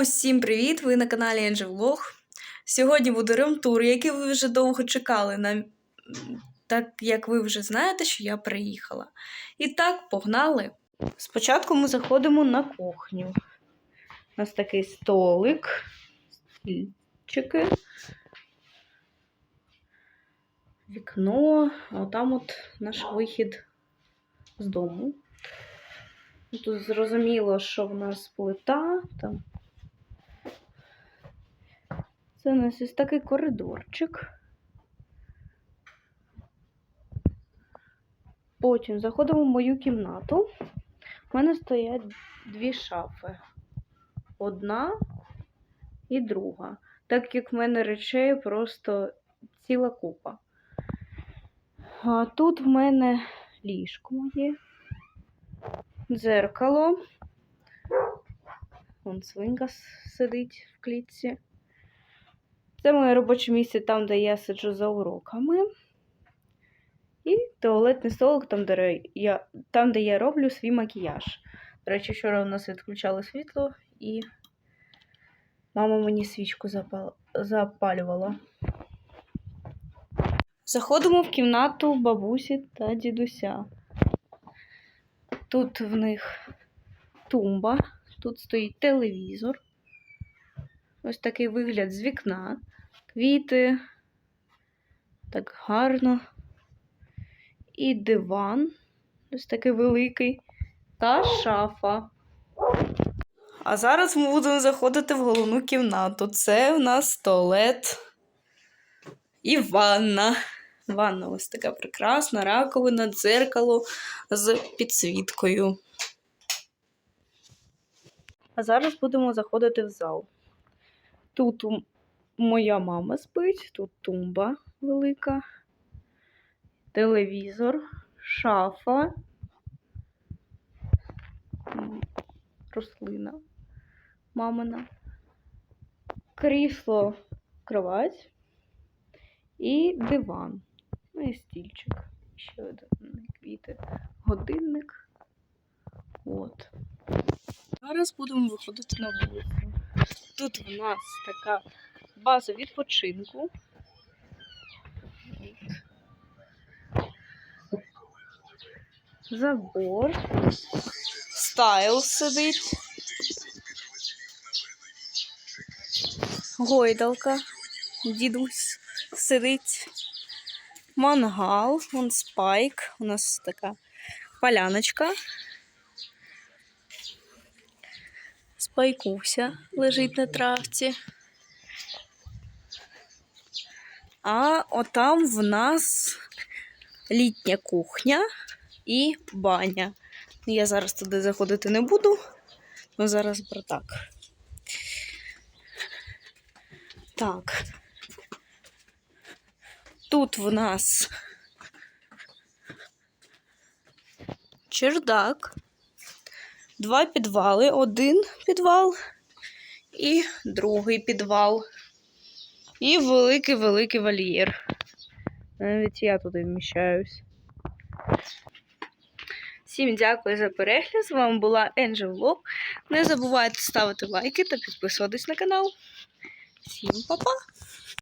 Усім привіт! Ви на каналі Angel Vlog. Сьогодні буде ремтур, який ви вже довго чекали, на... так як ви вже знаєте, що я приїхала. І так, погнали. Спочатку ми заходимо на кухню. У нас такий столик, стільчики, вікно, а там от наш вихід з дому. Тут зрозуміло, що в нас плита. Там. Це у нас ось такий коридорчик. Потім заходимо в мою кімнату. У мене стоять дві шафи. Одна і друга. Так як в мене речей просто ціла купа. А тут в мене ліжко моє дзеркало. Вон свинка сидить в клітці. Це моє робоче місце там, де я сиджу за уроками. І туалетний столик, там, де я, там, де я роблю свій макіяж. До речі, вчора у нас відключали світло і мама мені свічку запал... запалювала. Заходимо в кімнату бабусі та дідуся. Тут в них тумба, тут стоїть телевізор. Ось такий вигляд з вікна. Квіти. Так гарно. І диван. Ось такий великий. Та шафа. А зараз ми будемо заходити в головну кімнату. Це у нас туалет і ванна. Ванна ось така прекрасна, раковина, дзеркало з підсвіткою. А зараз будемо заходити в зал. Тут моя мама спить, тут тумба велика, телевізор, шафа, рослина мамина, крісло, кровать і диван. Ну і стільчик. Ще один квіти. Годинник. От. Зараз будемо виходити на вулицю. Тут в нас така база відпочинку. Забор. Стайл сидить. Гойдалка. Дідусь сидить. Мангал, вон спайк. У нас така поляночка. Спайкуся лежить на травці. А отам в нас літня кухня і баня. Я зараз туди заходити не буду, але зараз про так. Так. Тут в нас чердак, два підвали, один підвал і другий підвал. І великий-великий вольєр. Навіть я туди вміщаюсь. Всім дякую за перегляд. З вами була Angel Vlog. Не забувайте ставити лайки та підписуватись на канал. Всім па-па!